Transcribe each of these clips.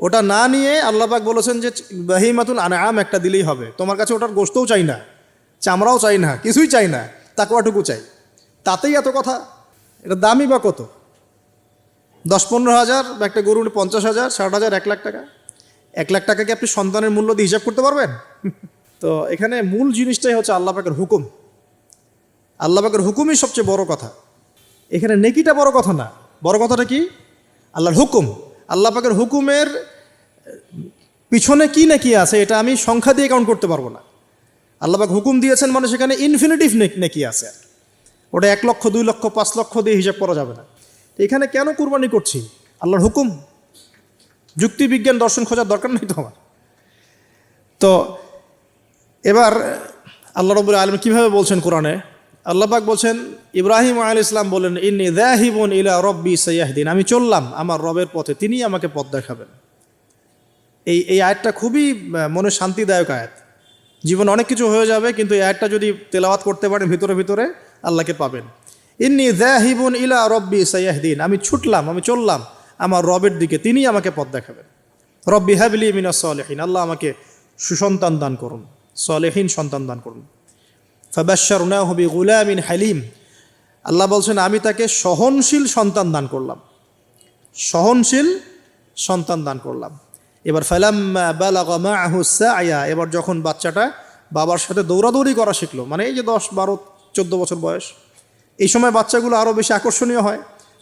ওটা না নিয়ে আল্লাপাক বলেছেন যে বাহিমাতুল আনাম একটা দিলেই হবে। তোমার কাছে ওটার গোস্তও চাই না, চামড়াও চাই না, কিছুই চাই না তাকুয়াটুকু চাই। তাতেই এত কথা? এটা দামই বা কত? দশ পনেরো হাজার বা একটা গরু পঞ্চাশ হাজার, ষাট হাজার, এক লাখ টাকা। এক লাখ টাকা কি আপনি সন্তানের মূল্য দিয়ে হিসাব করতে পারবেন? তো এখানে মূল জিনিসটাই হচ্ছে আল্লাহ পাকের হুকুম। আল্লাহ পাকের হুকুমই সবচেয়ে বড় কথা। এখানে নেকিটা বড় কথা না। বড় কথাটা কি? আল্লাহর হুকুম। আল্লাহ পাকের হুকুমের পিছনে কি নাকি আছে, এটা আমি সংখ্যা দিয়ে কাউন্ট করতে পারব না। আল্লাহ পাক হুকুম দিয়েছেন মানে সেখানে ইনফিনিটিভ নাকি আছে? আর। ওটা এক লক্ষ, দুই লক্ষ, পাঁচ লক্ষ দিয়ে হিসাব করা যাবে না। এখানে কেন কুরবানি করছি? আল্লাহর হুকুম? যুক্তি, বিজ্ঞান, দর্শন খোঁজার দরকার নেই তো আমার। তো এবার আল্লাহ রবুল আলম কীভাবে বলছেন কোরআনে? আল্লাহ পাক বলছেন, ইব্রাহিম আল ইসলাম বলেন ইন্নি দাহিবন ইলা রব্বি সৈয়াহদিন আমি চললাম আমার রবের পথে তিনি আমাকে পথ দেখাবেন। এই এই আয়াতটা খুবই মনে শান্তিদায়ক আয়াত। জীবন অনেক কিছু হয়ে যাবে, কিন্তু এই আয়াতটা যদি তেলাওয়াত করতে পারেন ভিতরে ভিতরে, আল্লাহকে পাবেন। ইন্নি দাহিবুন ইলা রব্বি সৈয়াহদিন আমি ছুটলাম, আমি চললাম আমার রবের দিকে তিনি আমাকে পথ দেখাবেন। রব্বি হাবলি মিনা সলেহীন। আল্লাহ আমাকে সুসন্তান দান করুন, সলেহীন সন্তান দান করুন। ফাবাশার হবি গুলামিন হালিম। আল্লাহ বলছেন, আমি তাকে সহনশীল সন্তান দান করলাম। সহনশীল সন্তান দান করলাম। এবার মাআহু সায়া এবার যখন বাচ্চাটা বাবার সাথে দৌড়াদৌড়ি করা শিখলো মানে এই যে দশ, বারো, চোদ্দ বছর বয়স, এই সময় বাচ্চাগুলো আরও বেশি আকর্ষণীয় হয়।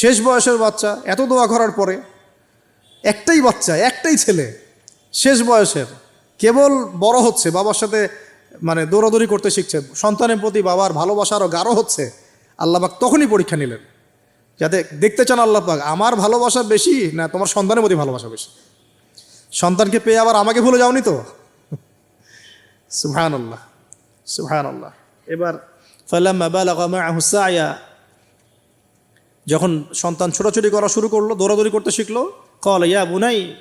শেষ বয়সের বাচ্চা, এত দোয়া করার পরে একটাই বাচ্চা, একটাই ছেলে, শেষ বয়সের, কেবল বড় হচ্ছে, বাবার সাথে মানে দৌড়াদৌড়ি করতে শিখছে। সন্তানের প্রতি বাবার ভালোবাসা আরও গাঢ় হচ্ছে। আল্লাহবাক তখনই পরীক্ষা নিলেন। যাতে দেখতে চান আল্লাহ পাক, আমার ভালোবাসা বেশি না তোমার সন্তানের প্রতি ভালোবাসা বেশি? সন্তানকে পেয়ে আবার আমাকে ভুলে যাওনি তো? সুহান আল্লাহ আল্লাহ এবার, ফালাম্মা বালাগা যখন সন্তান ছোটাছুটি করা শুরু করল, দৌড়াদৌড়ি করতে শিখলো কল ইয়া বুনাই।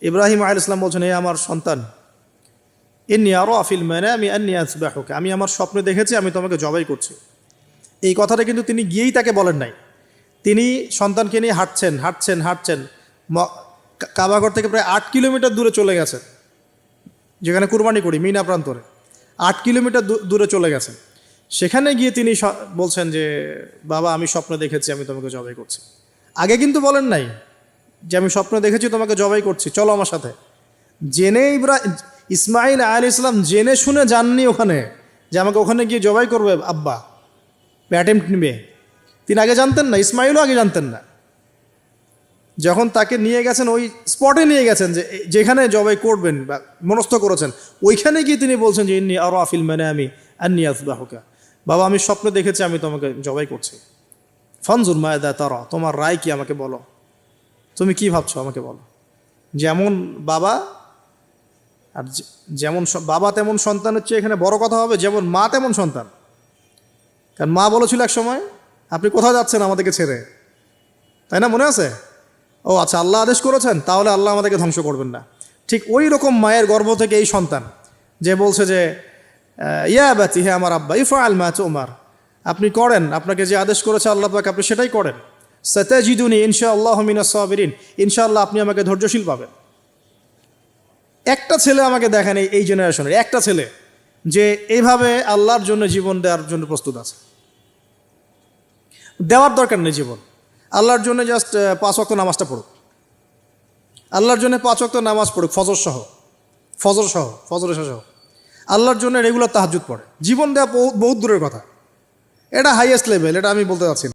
ইব্রাহিম আল ইসলাম বলছেন, এ আমার সন্তান। ইন্নি আরও আফিল মানে আমি আন্নি আসবাহুকে। আমি আমার স্বপ্নে দেখেছি, আমি তোমাকে জবাই করছি। এই কথাটা কিন্তু তিনি গিয়েই তাকে বলেন নাই। তিনি সন্তানকে নিয়ে হাঁটছেন হাঁটছেন হাঁটছেন। ম- কা- কাবাগর থেকে প্রায় আট কিলোমিটার দূরে চলে গেছেন। যেখানে কুরবানি করি, মিনা প্রান্তরে। আট কিলোমিটার দূরে চলে গেছেন। সেখানে গিয়ে তিনি বলছেন যে, বাবা, আমি স্বপ্ন দেখেছি, আমি তোমাকে জবাই করছি। আগে কিন্তু বলেন নাই যে, আমি স্বপ্ন দেখেছি, তোমাকে জবাই করছি। চলো আমার সাথে। জেনে ইব্রা ইসমাইল আল ইসলাম জেনে শুনে যাননি ওখানে যে আমাকে ওখানে গিয়ে জবাই করবে আব্বা অ্যাটেম্প নিবে। তিনি আগে জানতেন না ইসমাইলও আগে জানতেন না। যখন তাকে নিয়ে গেছেন, ওই স্পটে নিয়ে গেছেন যে, যেখানে জবাই করবেন বা মনস্থ করেছেন, ওইখানে গিয়ে তিনি বলছেন যে, ইন্নি আরও আফিল মানে আমি আন্নি আসবাহুকা বাবা, আমি স্বপ্ন দেখেছি আমি তোমাকে জবাই করছি। ফনজুর মায়দা তারা, তোমার রায় কি আমাকে বলো? তুমি কি ভাবছ আমাকে বলো? যেমন বাবা আর যেমন বাবা তেমন সন্তান হচ্ছে, এখানে বড় কথা হবে, যেমন মা তেমন সন্তান। কারণ মা বলেছিল এক সময়, আপনি কোথায় যাচ্ছেন আমাদেরকে ছেড়ে? তাই না, মনে আছে? ও আচ্ছা আল্লাহ আদেশ করেছেন, তাহলে আল্লাহ আমাদেরকে ধ্বংস করবেন না। ঠিক ওই রকম মায়ের গর্ভ থেকে এই সন্তান, যে বলছে যে ইয়া বাতি, হে আমার আব্বা ইফা আল ম্যাচ ওমার আপনি করেন, আপনাকে যে আদেশ করেছে আল্লাহ পাক, আপনি সেটাই করেন। সতাজিদুনি ইনশা আল্লাহ মিনা সাবিরিন। ইনশাআল্লাহ আপনি আমাকে ধৈর্যশীল পাবেন। একটা ছেলে আমাকে দেখেন এই জেনারেশনের একটা ছেলে, যে এইভাবে আল্লাহর জন্য জীবন দেওয়ার জন্য প্রস্তুত আছে। দেওয়ার দরকার নেই জীবন। আল্লাহর জন্য জাস্ট পাঁচ অক্ত নামাজটা পড়ুক। আল্লাহর জন্য পাঁচ অক্ত নামাজ পড়ুক, ফজর সহ ফজর সহ ফজর সহ। আল্লাহর জন্য রেগুলার তাহাজুদ পড়ে। জীবন দেওয়া বহু- বহুত দূরের কথা। এটা হাইয়েস্ট লেভেল এটা আমি বলতে চাচ্ছি।